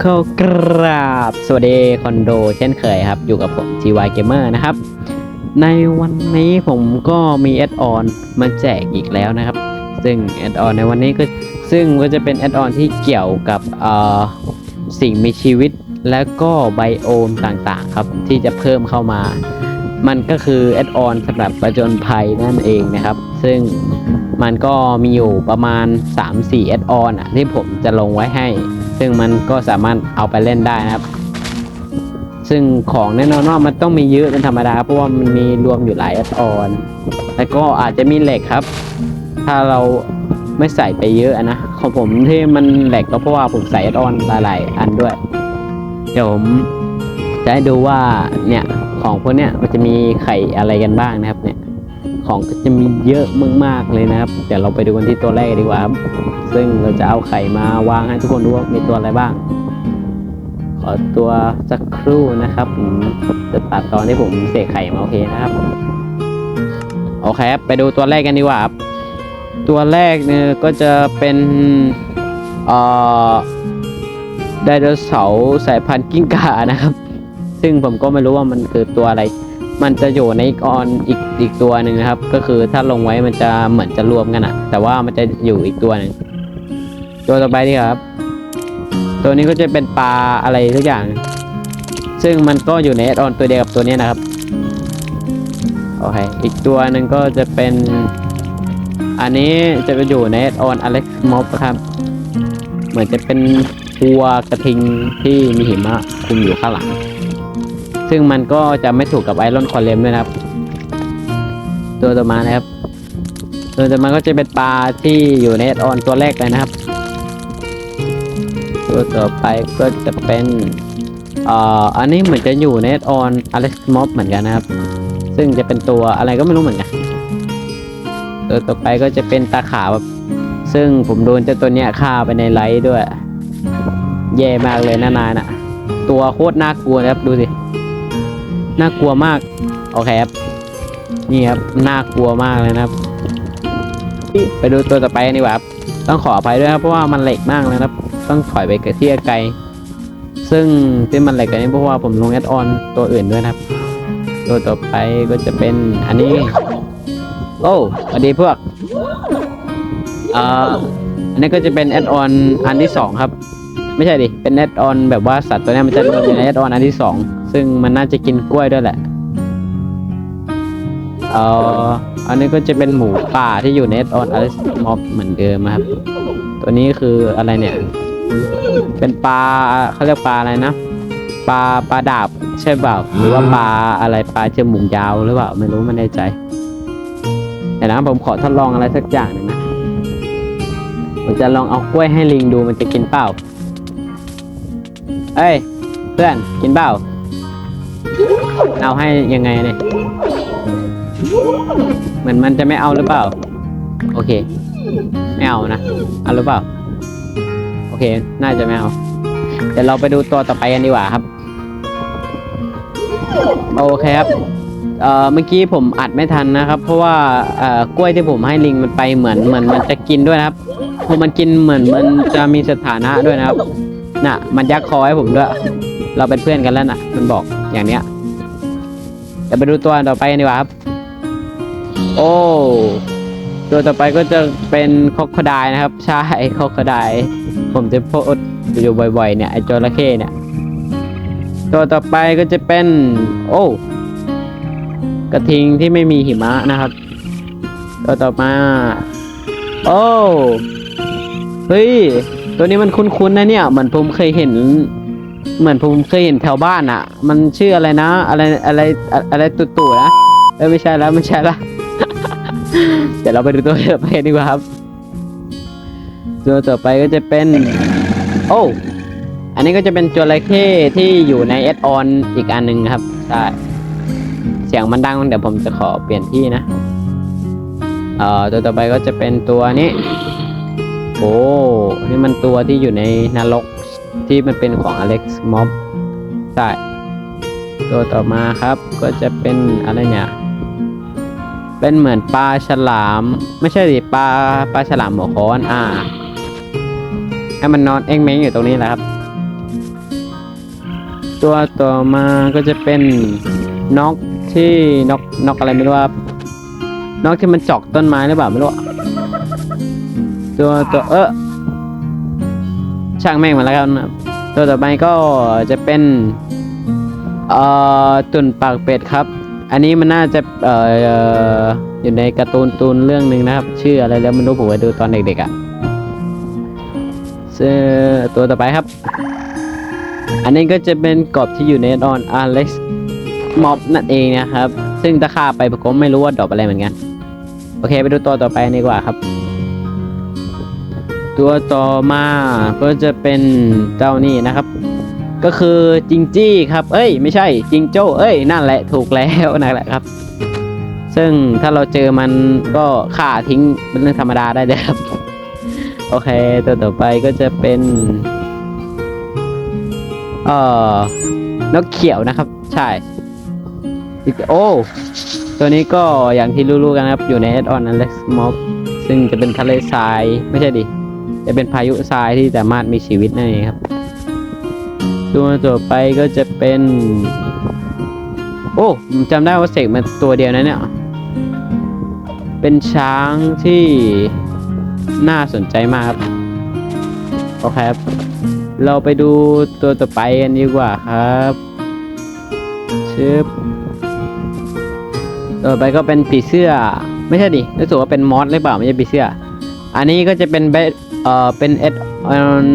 เข้ากราบ สวัสดีคอนโดเช่นเคยครับ อยู่กับผม GY Gamer นะครับ ในวันนี้ผมก็มีแอดออนมาแจกอีกแล้วนะครับ ซึ่งแอดออนในวันนี้ก็ซึ่งก็จะเป็นแอดออนที่เกี่ยวกับสิ่งมีชีวิตและก็ไบโอมต่างๆครับ ที่จะเพิ่มเข้ามา มันก็คือแอดออนสำหรับประจนภัยนั่นเองนะครับ ซึ่งมันก็มีอยู่ประมาณ 3-4แอดออนอะที่ผมจะลงไว้ให้ ซึ่งมันก็สามารถเอาไปเล่นได้นะครับ ซึ่งของแน่นอนว่ามันต้องมีเยอะเป็นธรรมดาเพราะว่ามันมีรวมอยู่หลายอดออนแล้วก็อาจจะมีเหล็กครับ ถ้าเราไม่ใส่ไปเยอะนะของผมที่มันแหลกก็เพราะว่าผมใส่อดออนหลายๆอันด้วย เดี๋ยวผมจะให้ดูว่าเนี่ยของพวกเนี้ยมันจะมีไข่อะไรกันบ้างนะครับเนี่ย ของก็จะมีเยอะมากๆเลยนะครับ เดี๋ยวเราไปดูกันที่ตัวแรกดีกว่าครับซึ่งเราจะเอาไข่มาวางให้ทุกคนดูว่ามีตัวอะไรบ้าง ขอตัวสักครู่นะครับ ผมจะตัดตอนที่ผมเสกไข่มาโอเคนะครับ โอเคครับ ไปดูตัวแรกกันดีกว่าครับตัวแรกเนี่ยก็จะเป็นเอ่อไดโนเสาร์สายพันธุ์กิ้งก่านะครับ ซึ่งผมก็ไม่รู้ว่ามันคือตัวอะไร มันจะอยู่ในอีกออนอีกอีกตัวหนึ่งนะครับ ก็คือถ้าลงไว้มันจะเหมือนจะรวมกันอะแต่ว่ามันจะอยู่อีกตัวหนึ่งตัวต่อไปดีครับ ตัวนี้ก็จะเป็นปลาอะไรทุกอย่าง ซึ่งมันก็อยู่ในแอดออนตัวเดียวกับตัวนี้นะครับโอเคอีกตัวหนึ่งก็จะเป็น อันนี้จะไปอยู่ในแอดออนอเล็กซ์ม็อบครับ เหมือนจะเป็นตัวกระทิงที่มีหิมะคุมอยู่ข้างหลัง ซึ่งมันก็จะไม่ถูกกับไอรอนคอลเลมด้วยนะครับ ตัวต่อมานะครับ ตัวต่อมาก็จะเป็นปลาที่อยู่ในแอดออนตัวแรกเลยนะครับ ตัวต่อไปก็จะเป็นเอ่ออันนี้เหมือนจะอยู่ในแอดออนอเล็กซ์ม็อบเหมือนกันนะครับ ซึ่งจะเป็นตัวอะไรก็ไม่รู้เหมือนกันตัวต่อไปก็จะเป็นตาขาวซึ่งผมโดนเจ้าตัวเนี้ยฆ่าไปในไลท์ด้วย แย่มากเลยนะนายน่ะ ตัวโคตรน่ากลัวนะครับดูสิ น่ากลัวมาก โอเคครับ นี่ครับ น่ากลัวมากเลยนะครับ ไปดูตัวต่อไปกันดีกว่าครับ ต้องขออภัยด้วยครับ เพราะว่ามันเหล็กมากเลยนะครับ ต้องถอยไปที่ไกล ซึ่งที่มันเหล็กกันนี้เพราะว่าผมลงแอดออนตัวอื่นด้วยนะครับ ตัวต่อไปก็จะเป็นอันนี้ โอ้สวัสดีพวกอ่าอันนี้ก็จะเป็นแอดออนอันที่สองครับ ไม่ใช่ดิ เป็นแอดออนแบบว่าสัตว์ตัวนี้มันจะรวมอยู่ในแอดออนอันที่สอง ซึ่งมันน่าจะกินกล้วยด้วยแหละ เอ่ออันนี้ก็จะเป็นหมูป่าที่อยู่ในอออนอลิสม็อบเหมือนเดิมครับ ตัวนี้คืออะไรเนี่ย เป็นปลาเขาเรียกปลาอะไรนะปลาปลาดาบใช่เปล่าหรือว่าปลาอะไรปลาจมูกยาวหรือเปล่าไม่รู้ไม่แน่ใจแต่นะผมขอทดลองอะไรสักอย่างหนึ่งนะผมจะลองเอากล้วยให้ลิงดูมันจะกินเปล่าเอ้ยเพื่อนกินเปล่า เอาให้ยังไงเนี่ยเหมือนมันจะไม่เอาหรือเปล่า โอเค ไม่เอานะ เอาหรือเปล่า โอเค น่าจะไม่เอา เดี๋ยวเราไปดูตัวต่อไปกันดีกว่าครับ โอเคครับเอ่อเมื่อกี้ผมอัดไม่ทันนะครับ เพราะว่าเอ่อกล้วยที่ผมให้ลิงมันไปเหมือนเหมือนมันจะกินด้วยนะครับพอมันกินเหมือนมันจะมีสถานะด้วยนะครับ น่ะ มันยักคอให้ผมด้วย เราเป็นเพื่อนกันแล้วนะมันบอกอย่างเนี้ย ดี๋ยวไปดูตัวต่อไปกันดีกว่าครับ โอ้ตัวต่อไปก็จะเป็นคอกคดายนะครับ ใช่คอกคดาย ผมจะโพสอยู่บ่อยๆ เนี่ยไอจระเข้เนี่ย ตัวต่อไปก็จะเป็น โอ้กระทิงที่ไม่มีหิมะนะครับ ตัวต่อมา โอ้เฮ้ย ตัวนี้มันคุ้นๆนะเนี่ย เหมือนผมเคยเห็น เหมือนผมเคยเห็นแถวบ้านอะ่ะ มันชื่ออะไรนะ อะไรอะไรอะไรตุ่ๆนะเอ้ยไม่ใช่แล้วไม่ใช่ละเดี๋ยวเราไปดูตัวต่อไปดีกว่าครับ ตัวต่อไปก็จะเป็น โอ้อันนี้ก็จะเป็นจระเข้ที่อยู่ในแอดออนอีกอันหนึ่งครับใช่เสียงมันดังเดี๋ยวผมจะขอเปลี่ยนที่นะเอ่อตัวต่อไปก็จะเป็นตัวนี้ โอ้นี่มันตัวที่อยู่ในนรก ที่มันเป็นของอเล็กซ์ม็อบใช่ตัวต่อมาครับก็จะเป็นอะไรเนี่ย เป็นเหมือนปลาฉลาม ไม่ใช่ดิปลาปลาฉลามหัวค้อนอ่าให้มันนอนเอ็งเม้งอยู่ตรงนี้แหละครับ ตัวต่อมาก็จะเป็นนกที่นกนกอะไรไม่รู้ครับนกที่มันเจอกต้นไม้หรือเปล่าไม่รู้ตัวตัวเออช่างแม่งมาแล้วกันะครับ ตัวต่อไปก็จะเป็นเอ่อตุ่นปากเป็ดครับ อันนี้มันน่าจะเอ่ออยู่ในการ์ตูนตูนเรื่องหนึ่งนะครับ ชื่ออะไรแล้วไม่รู้ผมไปดูตอนเด็กๆอะ่ะเสื้อตัวต่อไปครับ อันนี้ก็จะเป็นกรอบที่อยู่ในดอนอาเล็กซ์ม็อบนั่นเองนะครับ ซึ่งถ้าฆ่าไปผมไม่รู้ว่าดรอปอะไรเหมือนกัน โอเค ไปดูตัวต่อไปดีกว่าครับ ตัวต่อมาก็จะเป็นเจ้านี่นะครับ ก็คือจิงจี้ครับเอ้ย ไม่ใช่จิงโจ้เอ้ยนั่นแหละถูกแล้วนั่นแหละครับ ซึ่งถ้าเราเจอมันก็ฆ่าทิ้งเป็นเรื่องธรรมดาได้เลยครับ โอเค ตัวต่อไปก็จะเป็น เอ่อนกเขียวนะครับ ใช่อีกโอ้ตัวนี้ก็อย่างที่รู้ๆกันครับ อยู่ใน Add on Alex Mob ซึ่งจะเป็นทะเลทราย ไม่ใช่ดิ จะเป็นพายุทรายที่สามารถมีชีวิตนั่นเองครับ ตัวต่อไปก็จะเป็น โอ้ผมจำได้ว่าเสกมาตัวเดียวนะเนี่ย เป็นช้างที่น่าสนใจมากครับ โอเคครับ เราไปดูตัวต่อไปกันดีกว่าครับชึบต่อไปก็เป็นปีเสื้อ ไม่ใช่ดิรู้สึกว่าเป็นมอสหรือเปล่าไม่ใช่ปีเสื้อ อันนี้ก็จะเป็น เอ่อเป็นเอดออน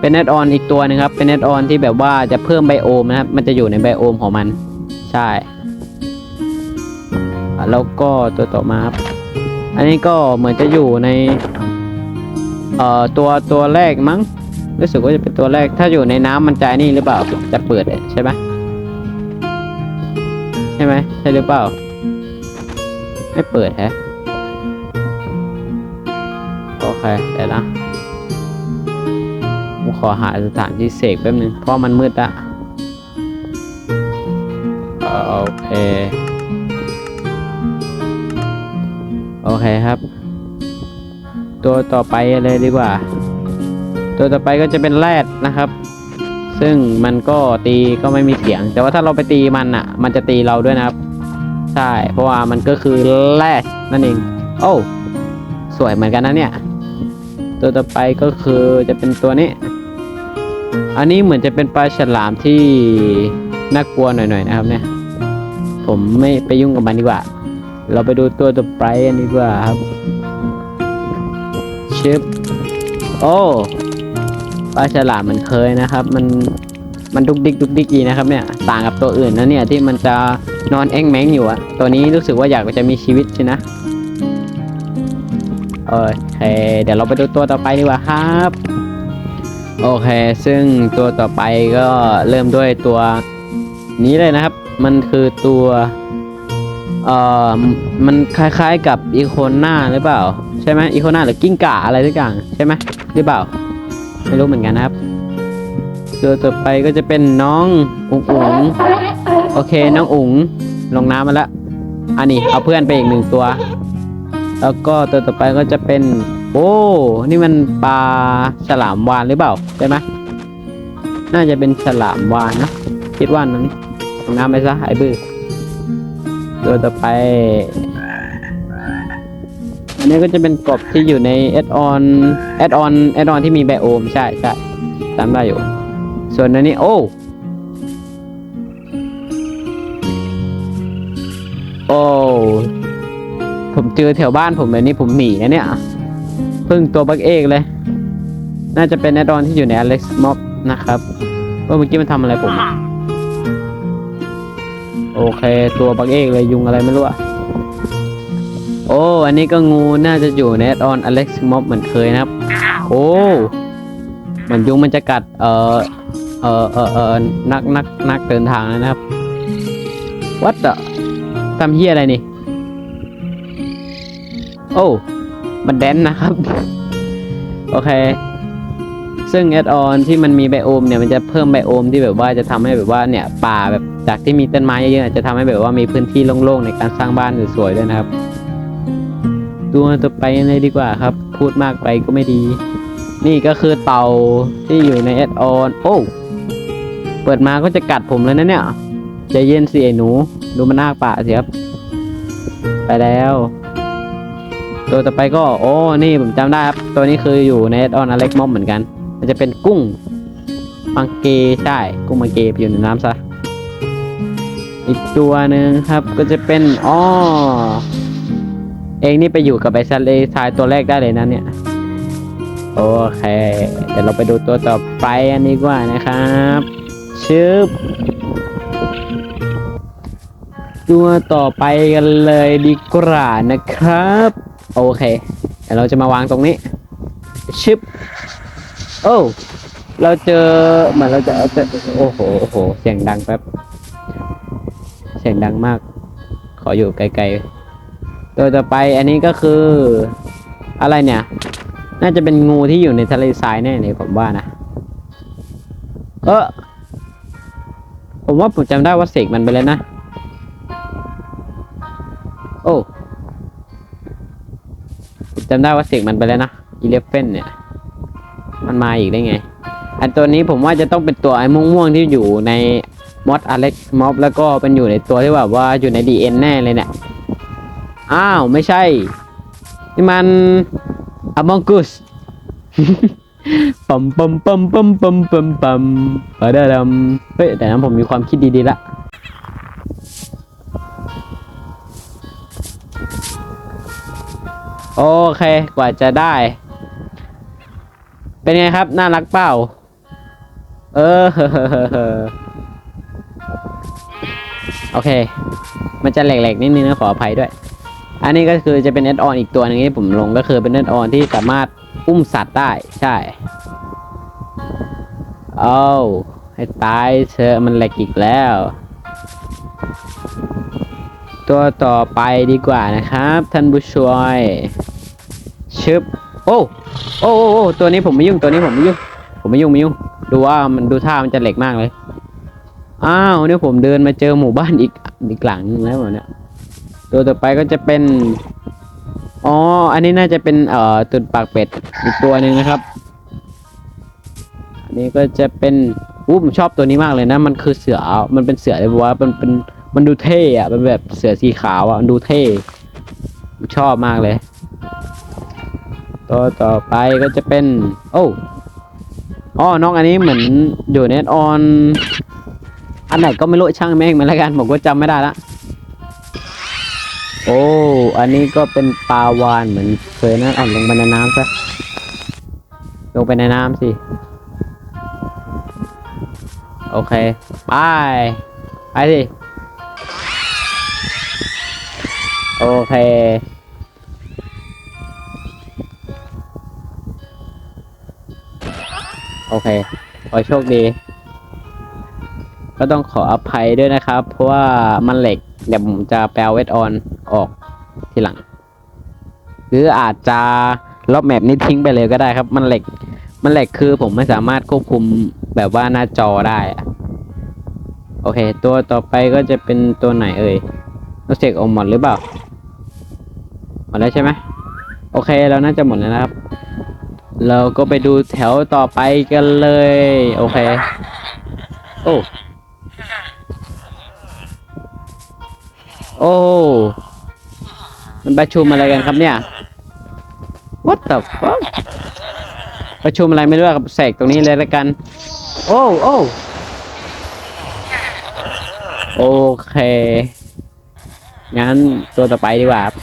เป็นเอดออนอีกตัวหนึงครับ เป็นเอดออนที่แบบว่าจะเพิ่มไบโอมนะครับ มันจะอยู่ในไบโอมของมัน ใช่ แล้วก็ตัวต่อมาครับ อันนี้ก็เหมือนจะอยู่ใน เอ่อตัวตัวแรกมั้ง รู้สึกว่าจะเป็นตัวแรก ถ้าอยู่ในน้ำมันจะนี่หรือเปล่า จะเปิดใช่ไหมใช่ไหมใช่หรือเปล่า ไม่เปิดแฮะ โอเคเดี๋ยวนะผมขอหาสถานที่เสกแป๊บนึง เพราะมันมืดอะโอเค โอเคครับ ตัวต่อไปเลยดีกว่า ตัวต่อไปก็จะเป็นแรดนะครับ ซึ่งมันก็ตีก็ไม่มีเสียง แต่ว่าถ้าเราไปตีมันอะ มันจะตีเราด้วยนะครับ ใช่ เพราะว่ามันก็คือแรดนั่นเอง โอ้ สวยเหมือนกันนะเนี่ย ตัวต่อไปก็คือจะเป็นตัวนี้ อันนี้เหมือนจะเป็นปลาฉลามที่น่ากลัวหน่อยๆนะครับเนี่ย ผมไม่ไปยุ่งกับมันดีกว่า เราไปดูตัวต่อไปกันดีกว่าครับชิปโอ้ปลาฉลามมันเคยนะครับ มันมันดุกดิกดุกดิกดีนะครับเนี่ยต่างกับตัวอื่นนะเนี่ยที่มันจะนอนแอ่งแมงอยู่อะตัวนี้รู้สึกว่าอยากจะมีชีวิตใช่นะ โอเค เดี๋ยวเราไปดูตัวต่อไปดีกว่าครับ โอเค ซึ่งตัวต่อไปก็เริ่มด้วยตัวนี้เลยนะครับ มันคือตัว เอ่อ มันคล้ายๆกับอีโคน่าหรือเปล่า ใช่ไหมอีโคน่าหรือกิ้งก่าอะไรสักอย่างใช่ไหมหรือเปล่า ไม่รู้เหมือนกันนะครับ ตัวต่อไปก็จะเป็นน้องอุ๋งอุ๋งโอเค น้องอุ๋งลงน้ำมาแล้วอันนี้เอาเพื่อนไปอีกหนึ่งตัว แล้วก็ตัวต่อไปก็จะเป็น โอ้ นี่มันปลาฉลามวานหรือเปล่าใช่ไหมน่าจะเป็นฉลามวานนะคิดว่านั้นลงน้ำไปซะไอ้บื้อตัวต่อไป อันนี้ก็จะเป็นกบที่อยู่ในแอดออนแอดออนแอดออนที่มีไบโอมใช่ใช่จำได้อยู่ ส่วนอันนี้โอ้โอ้ เจอแถวบ้านผมแบบนี้ผมหนีนะเนี่ยพิ่งตัวบักเอกเลย น่าจะเป็นแอดอนที่อยู่ใน Alex Mob นะครับว่าเมื่อกี้มันทำอะไรผม โอเค ตัวบักเอกเลยยุงอะไรไม่รู้อะโอ้ อันนี้ก็งูน่าจะอยู่ในแอดอนอเล็กซ์ม็อบเหมือนเคยนะครับ โอ้เหมือนยุงมันจะกัด เอ่อ เอ่อเอ่อเอ่อนักนักนักเดินทางนะครับวัดอะทำเฮียอะไรนี่ โอ้ มันแดนนะครับ โอเค ซึ่งแอดออนที่มันมีไบโอมเนี่ยมันจะเพิ่มไบโอมที่แบบว่าจะทำให้แบบว่าเนี่ยป่าแบบจากที่มีต้นไม้เยอะๆจะทำให้แบบว่ามีพื้นที่โล่งๆในการสร้างบ้านสวยๆด้วยนะครับตัวต่อไปเลยดีกว่าครับ พูดมากไปก็ไม่ดี นี่ก็คือเต่าที่อยู่ในแอดออนโอ้เปิดมาก็จะกัดผมเลยนะเนี่ยใจเย็นสิไอ้หนู ดูมันอ้าปากสิครับ ไปแล้ว ตัวต่อไปก็โอ้นี่ผมจำได้ครับตัวนี้คืออยู่ในออนอเล็กม็อบเหมือนกัน มันจะเป็นกุ้งมังเกใช่กุ้งมังเกอยู่ในน้ำซะอีกตัวหนึ่งครับก็จะเป็นอ๋อเองนี่ไปอยู่กับไอ้ทะเลทรายตัวแรกได้เลยนะเนี่ยโอเคเดี๋ยวเราไปดูตัวต่อไปอันนี้กว่านะครับชึบตัวต่อไปกันเลยดีกว่านะครับ โอเคเดี๋ยวเราจะมาวางตรงนี้ชึบโอ้เราเจอเหมือนเราจะเอาจะโอ้โหโอ้โห เสียงดังแป๊บ เสียงดังมาก ขออยู่ไกลๆ ตัวต่อไปอันนี้ก็คือ อะไรเนี่ย น่าจะเป็นงูที่อยู่ในทะเลทรายแน่เลยผมว่านะ เออผมว่าผมจำได้ว่าเสกมันไปแล้วนะ โอ้ จำได้ว่าเสกมันไปแล้วนะอีเลฟเฟนเนี่ย มันมาอีกได้ไง อันตัวนี้ผมว่าจะต้องเป็นตัวไอ้ม่วงๆที่อยู่ในมอสอเล็กม็อบแล้วก็เป็นอยู่ในตัวที่แบบว่าอยู่ในดีเอ็นแน่เลยเนี่ย อ้าว ไม่ใช่ นี่มันอมองกุสปั๊มปั๊มปั๊มปั๊มปั๊มปั๊มปั๊มปะเดดมเฮ้ยแต่นั้นผมมีความคิดดีๆละ โอเค กว่าจะได้ เป็นไงครับ น่ารักเปล่า เออ โอเค มันจะแหลกๆนิดนึงนะขออภัยด้วย อันนี้ก็คือจะเป็นเอ d ออนอีกตัวหนึงที่ผมลงก็คือเป็นเอ d ออนที่สามารถอุ้มสัตว์ได้ใช่ เอาให้ตายเธอมันแหลกอีกแล้ว ตัวต่อไปดีกว่านะครับ ท่านผู้ช่วยชึบโอ้โอ้โอ้ตัวนี้ผมไม่ยุ่งตัวนี้ผมไม่ยุ่ง ผมไม่ยุ่งไม่ยุ่ง ดูว่ามันดูท่ามันจะเหล็กมากเลยอ้าวเนี่ยผมเดินมาเจอหมู่บ้านอีกอีกหลังนึงแล้วเหรอเนี่ยตัวต่อไปก็จะเป็นอ๋ออันนี้น่าจะเป็นเอ่อตุ่นปากเป็ดอีกตัวหนึ่งนะครับอันนี้ก็จะเป็นอู้ผมชอบตัวนี้มากเลยนะ มันคือเสือมันเป็นเสือเลยว่ามันเป็น มันดูเท่อะมันแบบเสือสีขาวอะมันดูเท่ชอบมากเลย ตัวต่อไปก็จะเป็น โอ้อ๋อน้องอันนี้เหมือนอยู่ในออน อันไหนก็ไม่รู้ช่างแม่งมันล้วกันผมก็จำไม่ได้ละ โอ้ อันนี้ก็เป็นปลาวานเหมือนเคยนะอ่อนลงไปในน้ำซะ ลงไปในน้ำสิ โอเค ไป ไปสิ เค โอเค ขอโชคดี ก็ต้องขออภัยด้วยนะครับ เพราะว่ามันเหล็ก เดี๋ยวผมจะแปลเวทออนออกทีหลัง หรืออาจจะลบแมปนี้ทิ้งไปเลยก็ได้ครับ มันเหล็ก มันเหล็กคือผมไม่สามารถควบคุมแบบว่าหน้าจอได้โอเค ตัวต่อไปก็จะเป็นตัวไหนเอ่ยเราเสกอมหมดหรือเปล่า ดแล้วใช่ไหมโอเคเราน่าจะหมดแล้วนะครับ เราก็ไปดูแถวต่อไปกันเลย โอเค โอ้ โอ้ มันประชุมอะไรกันครับเนี่ย What the fuck ประชุมอะไรไม่รู้ครับแสกตรงนี้เลยละกัน โอ้โอ้โอเค งั้นตัวต่อไปดีกว่าครับ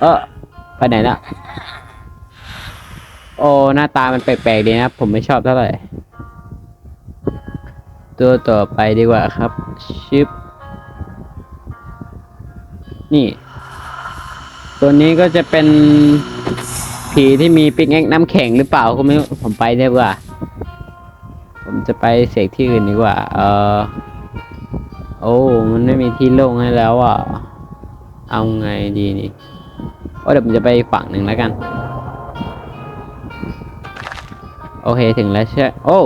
เออไปไหนละโอ้หน้าตามันแปลกๆดีนะผมไม่ชอบเท่าไหร่ ตัวต่อไปดีกว่าครับ ชิป นี่ ตัวนี้ก็จะเป็นผีที่มีปิกแอกน้ำแข็งหรือเปล่าก็ไม่ผมไปดีกว่า ผมจะไปเสกที่อื่นดีกว่า เออโอ้ มันไม่มีที่โล่งให้แล้วอะ เอาไงดีนี่ โอ้เดี๋ยวผมจะไปฝั่งหนึ่งแล้วกัน โอเคถึงแล้วใช่โอ้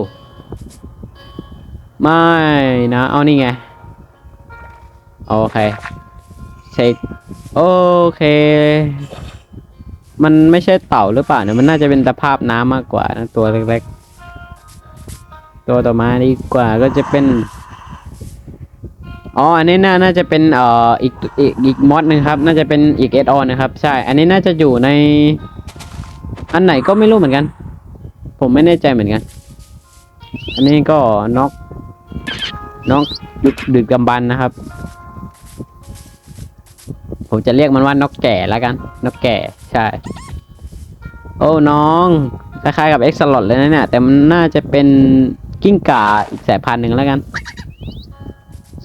ไม่นะ เอานี่ไง โอเคเช็คโอเค มันไม่ใช่เต่าหรือเปล่าเนี่ยมันน่าจะเป็นตะภาพน้ำมากกว่านะตัวเล็กๆ ตัวต่อมาดีกว่าก็จะเป็น อ๋อ อันนี้น่าน่าจะเป็นเอ่ออีกอีกอีกมอดหนึงครับ น่าจะเป็นอีกเอออนนะครับ ใช่ อันนี้น่าจะอยู่ใน อันไหนก็ไม่รู้เหมือนกัน ผมไม่แน่ใจเหมือนกัน อันนี้ก็น็อกน็อกดึกดึกดำบันนะครับ ผมจะเรียกมันว่านกแก่แล้วกัน นกแก่ ใช่ โอ้น้อง คล้ายๆกับเอ็กซ์ลอดเลยนะเนี่ย แต่มันน่าจะเป็นกิ้งก่าอีกสายพันธุ์หนึ่งแล้วกัน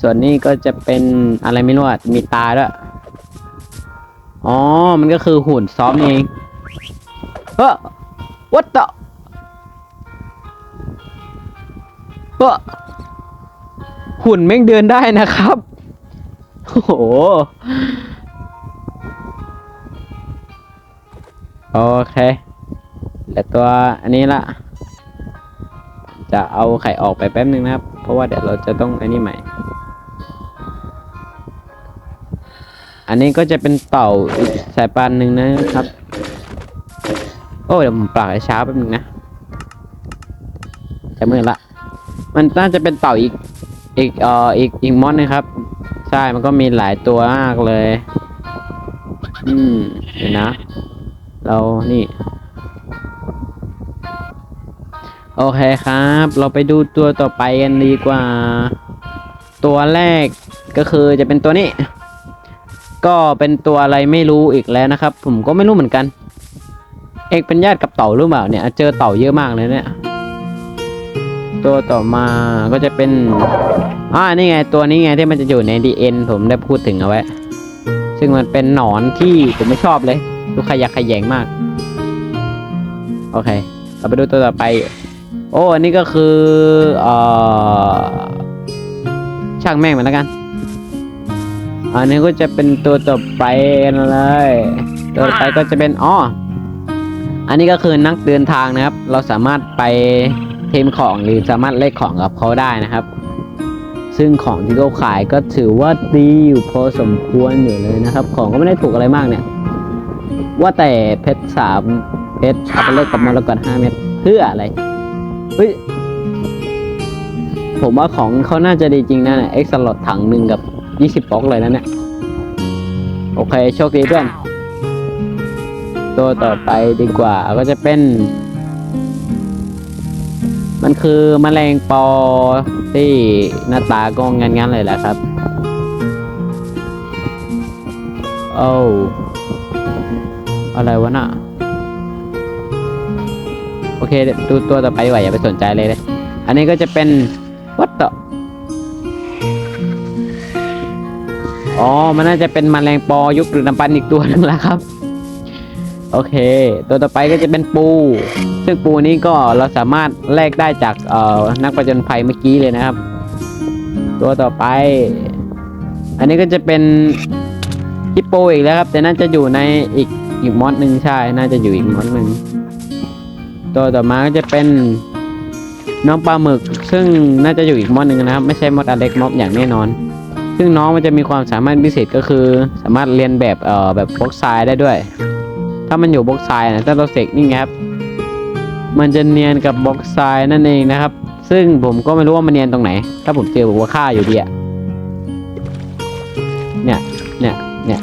ส่วนนี้ก็จะเป็นอะไรไม่รู้อะมีตาด้วยอ๋อ มันก็คือหุ่นซ้อมเองเฮ้อ what the เฮ้อหุ่นแม่งเดินได้นะครับโอ้โหโอเคเหลือตัวอันนี้ละ จะเอาไข่ออกไปแป๊บนึงนะครับ เพราะว่าเดี๋ยวเราจะต้องอันนี้ใหม่ อันนี้ก็จะเป็นเต่าอีกสายพันธุ์หนึ่งนะครับ โอ้เดี๋ยวผมปรับให้ช้าแป๊บนึงนะจะมืดละ มันน่าจะเป็นเต่าอีกอีกเอ่ออีกอีกมอดนะครับ ใช่มันก็มีหลายตัวมากเลย อืมเดี๋ยวนะ เรานี่โอเคครับ เราไปดูตัวต่อไปกันดีกว่า ตัวแรกก็คือจะเป็นตัวนี้ ก็เป็นตัวอะไรไม่รู้อีกแล้วนะครับ ผมก็ไม่รู้เหมือนกัน เอกเป็นญาติกับเต่าหรือเปล่าเนี่ย เจอเต่าเยอะมากเลยเนี่ย ตัวต่อมาก็จะเป็นอ่านี่ไงตัวนี้ไงที่มันจะอยู่ใน DN ผมได้พูดถึงเอาไว้ ซึ่งมันเป็นหนอนที่ผมไม่ชอบเลยดูขยักขยงมาก โอเค เราไปดูตัวต่อไป โอ้อันนี้ก็คือเอ่อช่างแม่งมันแล้วกัน อันนี้ก็จะเป็นตัวต่อไปเลย ตัวต่อไปก็จะเป็นอ๋ออันนี้ก็คือนักเดินทางนะครับ เราสามารถไปเทมของหรือสามารถเลขของกับเขาได้นะครับ ซึ่งของที่เขาขายก็ถือว่าดีอยู่พอสมควรอยู่เลยนะครับ ของก็ไม่ได้ถูกอะไรมากเนี่ย ว่าแต่เพชรสามเพชรเอาไปเลขกับมรกตห้าเม็ดเพื่ออะไรเฮ้ยผมว่าของเขาน่าจะดีจริงนะเนี่ยเอ็กซ์ลอดถังหนึ่งกับ ยี่สิบบ็อกเลยนะเนี่ย โอเค โชคดีเพื่อน ตัวต่อไปดีกว่าก็จะเป็น มันคือมแมลงปอที่หน้าตาก็งันๆเลยแหละครับ โอ้วอะไรวะน่ะ โอเค ดูตัวต่อไปดีกว่าอย่าไปสนใจเลยเลย อันนี้ก็จะเป็น what the อ๋อ มันน่าจะเป็นมแมลงปอยุคหรือน้ำปันอีกตัวหนึงแล้วครับ โอเค ตัวต่อไปก็จะเป็นปู ซึ่งปูนี้ก็เราสามารถแลกได้จากเอ่อนักประจนภัยเมื่อกี้เลยนะครับ ตัวต่อไป อันนี้ก็จะเป็นฮิปโปอีกแล้วครับ แต่น่าจะอยู่ในอีกอีกมอดหนึ่งใช่ น่าจะอยู่อีกมอดหนึ่งตัวต่อมาก็จะเป็นน้องปลาหมึก ซึ่งน่าจะอยู่อีกมอดหนึ่งนะครับ ไม่ใช่มอดอเล็กมอดอย่างแน่นอน ซึ่งน้องมันจะมีความสามารถพิเศษก็คือ สามารถเรียนแบบเอ่อแบบบล็อกทรายได้ด้วย ถ้ามันอยู่บล็อกทรายนะถ้าเราเสกนี่ครับ มันจะเนียนกับบล็อกทรายนั่นเองนะครับ ซึ่งผมก็ไม่รู้ว่ามันเนียนตรงไหน ถ้าผมเจอผมก็ฆ่าอยู่ดีอะเนี่ย เนี่ย เนี่ย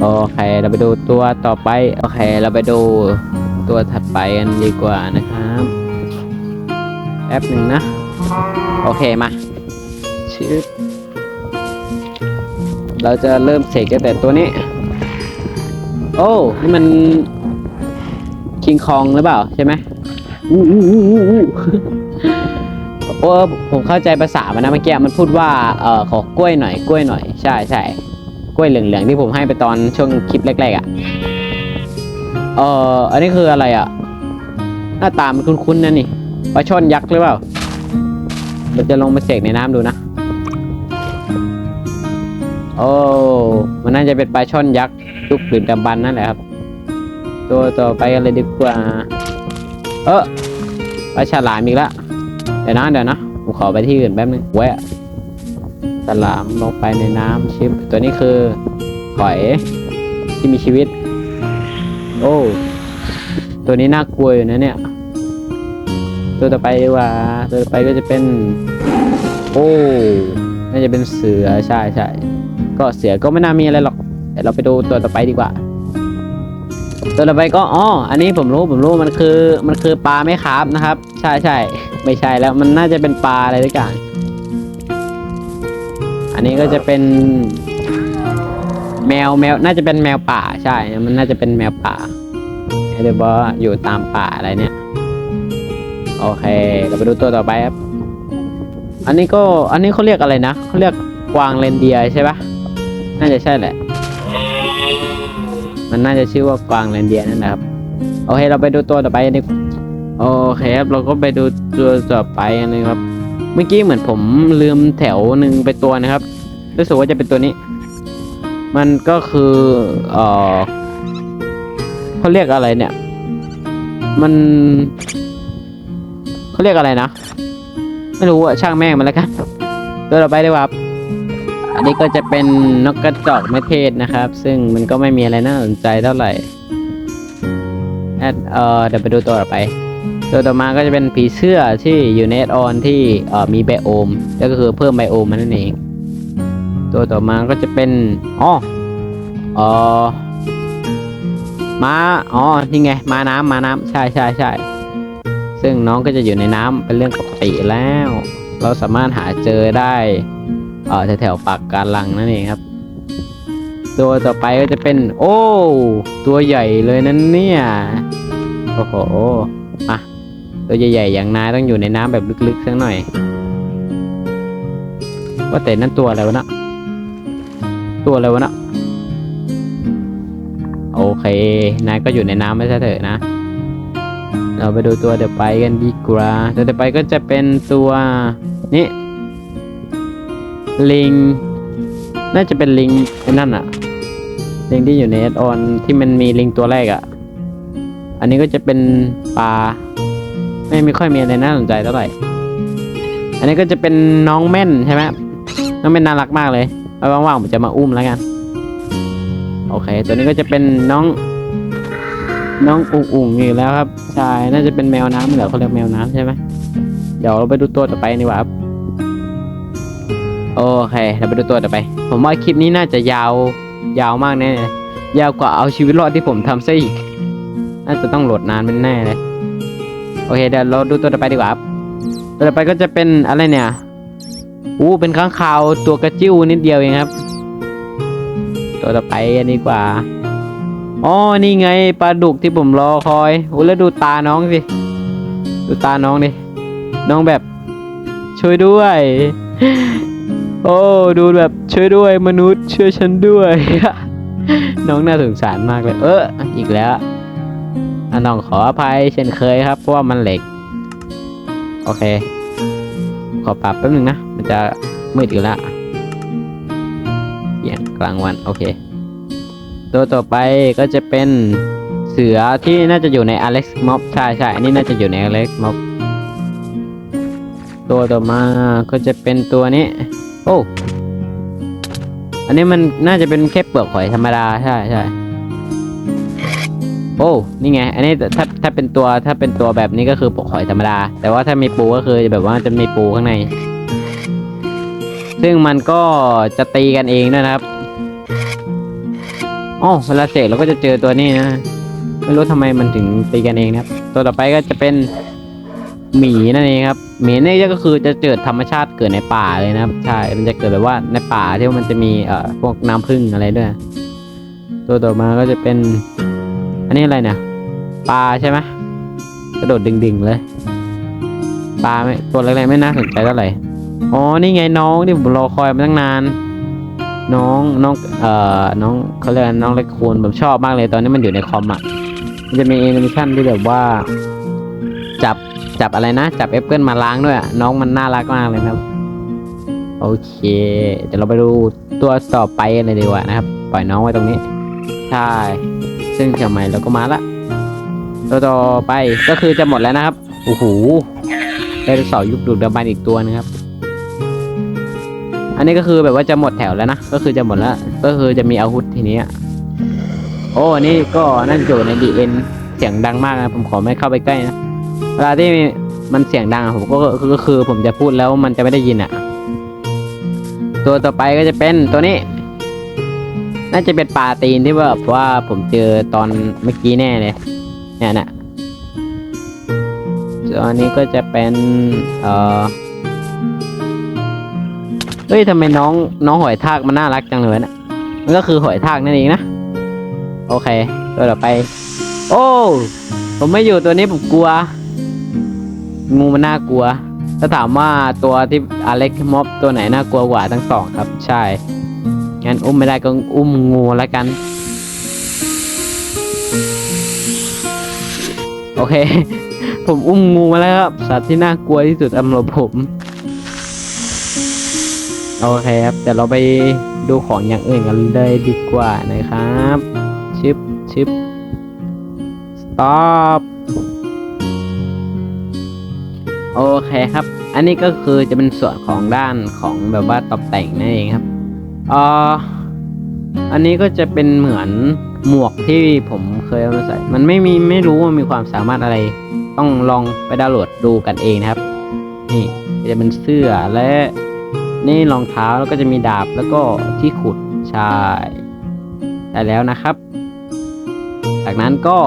โอเค เราไปดูตัวต่อไป โอเค เราไปดูตัวถัดไปกันดีกว่านะครับ แอปหนึ่งนะ โอเคมา ชื่อเราจะเริ่มเสกตั้งแต่ตัวนี้ โอ้นี่มันคิงคองหรือเปล่า ใช่ไหมอู้อู้อู้อู้อู้โอ้ผมเข้าใจภาษามันนะเมื่อกี้มันพูดว่าเออขอกล้วยหน่อยกล้วยหน่อยใช่ใช่กล้วยเหลืองๆที่ผมให้ไปตอนช่วงคลิปแรกๆอะเอออันนี้คืออะไรอะ หน้าตามันคุ้นๆนะนี่ปลาช่อนยักษ์หรือเปล่าเราจะลงมาเสกในน้ำดูนะ โอ้มันน่าจะเป็นปลาช่อนยักษ์ยุคดื่นดำบันนั่นแหละครับ ตัวต่อไปกันเลยดีกว่า เออปลาฉลามอีกแล้วเดี๋ยวนะเดี๋ยวนะผมขอไปที่อื่นแป๊บนึงแวะฉลามลงไปในน้ำชิปตัวนี้คือหอยที่มีชีวิต โอ้ตัวนี้น่ากลัวอยู่นะเนี่ย ตัวต่อไปดีกว่า ตัวต่อไปก็จะเป็น โอ้ น่าจะเป็นเสือ ใช่ใช่ ก็เสือก็ไม่น่ามีอะไรหรอกเดี๋ยวเราไปดูตัวต่อไปดีกว่า ตัวต่อไปก็อ๋ออันนี้ผมรู้ผมรู้มันคือมันคือปลาไม่คาบนะครับ ใช่ใช่ไม่ใช่แล้วมันน่าจะเป็นปลาอะไรทุกอย่างอันนี้ก็จะเป็นแมวแมวน่าจะเป็นแมวป่าใช่ มันน่าจะเป็นแมวป่าเดี๋ยวบอกว่าอยู่ตามป่าอะไรเนี่ย โอเค เราไปดูตัวต่อไปครับ อันนี้ก็อันนี้เขาเรียกอะไรนะเขาเรียกกวางเรนเดียใช่ปะ น่าจะใช่แหละ มันน่าจะชื่อว่ากวางเรนเดียนั่นแหละครับ โอเค เราไปดูตัวต่อไปนี่โอเคครับ เราก็ไปดูตัวต่อไปกันเลยครับ เมื่อกี้เหมือนผมลืมแถวหนึ่งไปตัวนะครับ รู้สึกว่าจะเป็นตัวนี้ มันก็คือเออเขาเรียกอะไรเนี่ย มันเขาเรียกอะไรนะ ไม่รู้อะช่างแม่งมันแล้วกันตัวต่อไปดีกว่าครับ อันนี้ก็จะเป็นนกกระจอกไม่เทศนะครับ ซึ่งมันก็ไม่มีอะไรน่าสนใจเท่าไหร่แอดเอ่อเดี๋ยวไปดูตัวต่อไป ตัวต่อมาก็จะเป็นผีเสื้อที่อยู่ในแอดออนที่เออมีไบโอม แล้วก็คือเพิ่มไบโอมมันนั่นเอง ตัวต่อมาก็จะเป็นอ๋อเออม้าอ๋อนี่ไงม้าน้ำม้าน้ำใช่ใช่ใช่ซึ่งน้องก็จะอยู่ในน้ำเป็นเรื่องปกติแล้ว เราสามารถหาเจอได้ แถวๆปากการลังนั่นเองครับ ตัวต่อไปก็จะเป็น โอ้ ตัวใหญ่เลยนั่นเนี่ยโอ้โหมาตัวใหญ่ๆอย่างนายต้องอยู่ในน้ำแบบลึกๆสักหน่อยว่าแต่นั่นตัวอะไรวะนะตัวอะไรวะนะโอเคนายก็อยู่ในน้ำไม่ใช่เถอะนะ เราไปดูตัวเดี๋ยวไปกันดีกว่าตัวเดี๋ยวไปก็จะเป็นตัวนี่ ลิง น่าจะเป็นลิงไอ้นั่นอะลิงที่อยู่ในแอดออนที่มันมีลิงตัวแรกอะอันนี้ก็จะเป็นปลาไม่ม่ค่อยมีอะไรน่าสนใจเท่าไหร่ อันนี้ก็จะเป็นน้องแม่นใช่ไหมน้องเป็นน่ารักมากเลยไว้ว่างๆผมจะมาอุ้มแล้วกัน โอเค ตัวนี้ก็จะเป็นน้อง น้องอุ๋งอุ๋งอีกแล้วครับ ใช่ น่าจะเป็นแมวน้ำเหรอเขาเรียกแมวน้ำใช่ไหม เดี๋ยวเราไปดูตัวต่อไปดีกว่าครับ โอเคเราไปดูตัวต่อไป ผมว่าคลิปนี้น่าจะยาวยาวมากแน่ยาวกว่าเอาชีวิตรอดที่ผมทำซะอีก น่าจะต้องโหลดนานเป็นแน่เลย โอเคเดี๋ยวเราดูตัวต่อไปดีกว่าครับตัวต่อไปก็จะเป็นอะไรเนี่ยอู้เป็นข้างคาวตัวกระจิ้วนิดเดียวเองครับ ตัวต่อไปกันดีกว่าอ๋อนี่ไงปลาดุกที่ผมรอคอยอู้แล้วดูตาน้องสิดูตาน้องดิน้องแบบช่วยด้วย โอ้ ดูแบบช่วยด้วยมนุษย์ช่วยฉันด้วย น้องน่าสงสารมากเลย เอออีกแล้วอน้องขออภัยเช่นเคยครับ เพราะว่ามันเหล็ก โอเค ขอปรับแป๊บนึงนะ มันจะมืดอยู่ละเที่ยงกลางวัน โอเค ตัวต่อไปก็จะเป็นเสือที่น่าจะอยู่ใน Alex Mob ใช่ใช่อันนี้น่าจะอยู่ใน Alex Mob ตัวต่อมาก็จะเป็นตัวนี้ โอ้ อันนี้มันน่าจะเป็นแค่เปลือกหอยธรรมดาใช่ใช่โอ้ นี่ไง อันนี้ถ้าถ้าเป็นตัวถ้าเป็นตัวแบบนี้ก็คือเปลือกหอยธรรมดา แต่ว่าถ้ามีปูก็คือแบบว่าจะมีปูข้างใน ซึ่งมันก็จะตีกันเองนะครับอ๋อเวลาเสกเราก็จะเจอตัวนี้นะ ไม่รู้ทำไมมันถึงตีกันเองนะครับ ตัวต่อไปก็จะเป็น หมีนั่นเองครับหมีนี่ก็คือจะเกิดธรรมชาติเกิดในป่าเลยนะครับใช่มันจะเกิดแบบว่าในป่าที่มันจะมีเอ่อพวกน้ำผึ้งอะไรด้วย ตัวต่อมาก็จะเป็น อันนี้อะไรเนี่ยปลาใช่ไหมกระโดดดิ่งๆเลยปลาไม่ตัวเล็กๆไม่น่าสนใจเท่าไหร่อ๋อนี่ไงน้องที่ผมรอคอยมาตั้งนาน น้องน้องเอ่อน้องเขาเรียกน้องเล็กคูณผมชอบมากเลยตอนนี้มันอยู่ในคอมอะมันจะมีแอนิเมชันที่แบบว่า จับ จับอะไรนะ จับแอปเปิลมาล้างด้วย น้องมันน่ารักมากเลยครับ โอเค เดี๋ยวเราไปดูตัวต่อไปเลยดีกว่านะครับ ปล่อยน้องไว้ตรงนี้ ใช่ ซึ่งเชียงใหม่เราก็มาละ ตัวต่อไปก็คือจะหมดแล้วนะครับ โอ้โหไดโนเสายุคดึกดำบรรพ์อีกตัวนึงครับ อันนี้ก็คือแบบว่าจะหมดแถวแล้วนะ ก็คือจะหมดแล้ว ก็คือจะมีอาวุธทีนี้ โอ้ อันนี่ก็น่าจะอยู่ในดีเอ็นเสียงดังมากนะ ผมขอไม่เข้าไปใกล้นะ เวลาที่มันเสียงดังผมก็คือผมจะพูดแล้วมันจะไม่ได้ยินอะ ตัวต่อไปก็จะเป็นตัวนี้ น่าจะเป็นปลาตีนที่แบบว่าผมเจอตอนเมื่อกี้แน่เลยเนี่ยน่ะตัวนี้ก็จะเป็น เอ่อเฮ้ยทำไมน้องน้องหอยทากมันน่ารักจังเลยนะมันก็คือหอยทากนั่นเองนะ โอเค ตัวต่อไป โอ้ ผมไม่อยู่ตัวนี้ผมกลัว งูมันน่ากลัว ถ้าถามว่าตัวที่อเล็กม็อบตัวไหนน่ากลัวกว่าทั้งสองครับ ใช่ งั้นอุ้มไม่ได้ก็อุ้มงูแล้วกัน โอเค ผมอุ้มงูมาแล้วครับ สัตว์ที่น่ากลัวที่สุดสำหรับผม โอเคครับเดี๋ยวเราไปดูของอย่างอื่นกันเลยดีกว่านะครับ ชิปชิป stop โอเคครับ อันนี้ก็คือจะเป็นส่วนของด้านของแบบว่าตกแต่งนั่นเองครับอ่ออันนี้ก็จะเป็นเหมือนหมวกที่ผมเคยเอามาใส่ มันไม่มีไม่รู้ว่ามีความสามารถอะไร ต้องลองไปดาวน์โหลดดูกันเองนะครับ นี่จะเป็นเสื้อและนี่รองเท้าแล้วก็จะมีดาบแล้วก็ที่ขุดใช่ได้แล้วนะครับ จากนั้นก็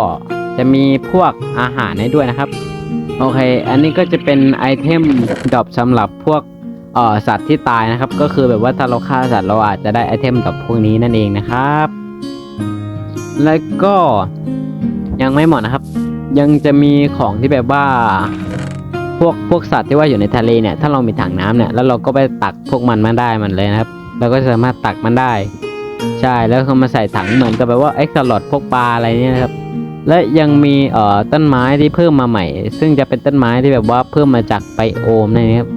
จะมีพวกอาหารให้ด้วยนะครับ โอเค อันนี้ก็จะเป็นไอเทมดรอปสำหรับพวกเอ่อสัตว์ที่ตายนะครับ ก็คือแบบว่าถ้าเราฆ่าสัตว์เราอาจจะได้ไอเทมดรอปพวกนี้นั่นเองนะครับ แล้วก็ยังไม่หมดนะครับ ยังจะมีของที่แบบว่าพวกพวกสัตว์ที่ว่าอยู่ในทะเลเนี่ย ถ้าเรามีถังน้ำเนี่ย แล้วเราก็ไปตักพวกมันมาได้มันเลยนะครับ เราก็สามารถตักมันได้ ใช่ แล้วเขามาใส่ถังเหมือนกับแบบว่าเอ็กซ์ตลอดพวกปลาอะไรเนี่ยนะครับ และยังมีเอ่อต้นไม้ที่เพิ่มมาใหม่ ซึ่งจะเป็นต้นไม้ที่แบบว่าเพิ่มมาจากไบโอมนนนะครับ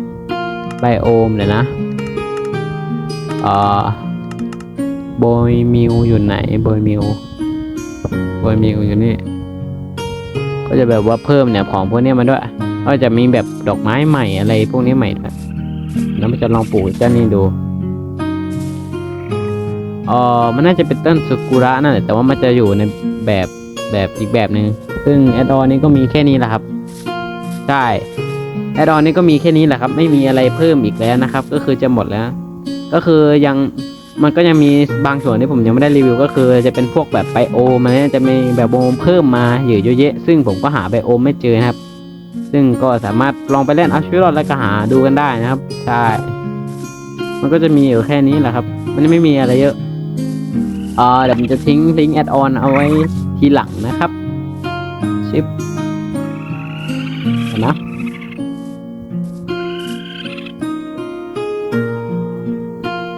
ไบโอมเดี๋ยนะเอ่อโบยมิวอยู่ไหนโบยมิวโบยมิวอยู่นี่ก็จะแบบว่าเพิ่มเนี่ยของพวกนี้มาด้วยก็จะมีแบบดอกไม้ใหม่อะไรพวกนี้ใหม่ด้วยแล้วมันจะลองปลูกเจ้านี่ดูเออมันน่าจะเป็นต้นสุกุระนั่นแหละแต่ว่ามันจะอยู่ในแบบ แบบอีกแบบหนึ่งซึ่งแอดออนนี้ก็มีแค่นี้แหละครับใช่แอดออนนี้ก็มีแค่นี้แหละครับ ไม่มีอะไรเพิ่มอีกแล้วนะครับ ก็คือจะหมดแล้ว ก็คือยังมันก็ยังมีบางส่วนที่ผมยังไม่ได้รีวิวก็คือจะเป็นพวกแบบไบโอมนจะมีแบบโอมเพิ่มมาอยู่เยอะแยะซึ่งผมก็หาไบโอมไม่เจอนะครับ ซึ่งก็สามารถลองไปเล่นเอาชีวิตรอดแล้วก็หาดูกันได้นะครับใช่มันก็จะมีอยู่แค่นี้แหละครับ มันไม่มีอะไรเยอะอ่อเดี๋ยวผมจะทิ้งลิงก์แอดออนเอาไว้ ทีหลังนะครับชิปนะ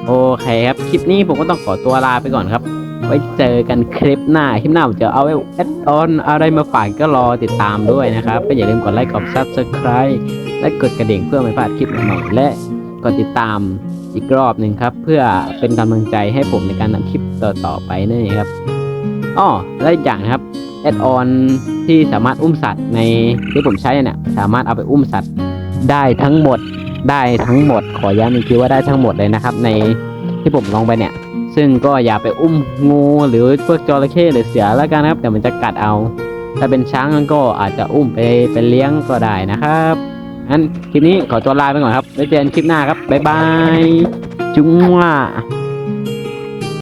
โอเคครับ คลิปนี้ผมก็ต้องขอตัวลาไปก่อนครับ ไว้เจอกันคลิปหน้า คลิปหน้าผมจะเอาแอดออนอะไรมาฝากก็รอติดตามด้วยนะครับ ก็อย่าลืมกดไลค์กด subscribe และกดกระดิ่งเพื่อไม่พลาดคลิปใหม่และกดติดตามอีกรอบหนึ่งครับ เพื่อเป็นกำลังใจให้ผมในการทำคลิปต่อๆไปนั่นเองครับ อ้อและอีกอย่างนะครับแอดออนที่สามารถอุ้มสัตว์ในที่ผมใช้เนี่ยสามารถเอาไปอุ้มสัตว์ได้ทั้งหมดได้ทั้งหมด ขอย้ำอีกทีว่าได้ทั้งหมดเลยนะครับ ในที่ผมลองไปเนี่ย ซึ่งก็อย่าไปอุ้มงูหรือพวกจระเข้หรือเสือแล้วกันนะครับเดี๋ยวมันจะกัดเอา ถ้าเป็นช้างมันก็อาจจะอุ้มไปไปเลี้ยงก็ได้นะครับงั้นคลิปนี้ขอตัวลาไปก่อนครับไว้เจอกันคลิปหน้าครับบ๊ายบายจุ๊งว่า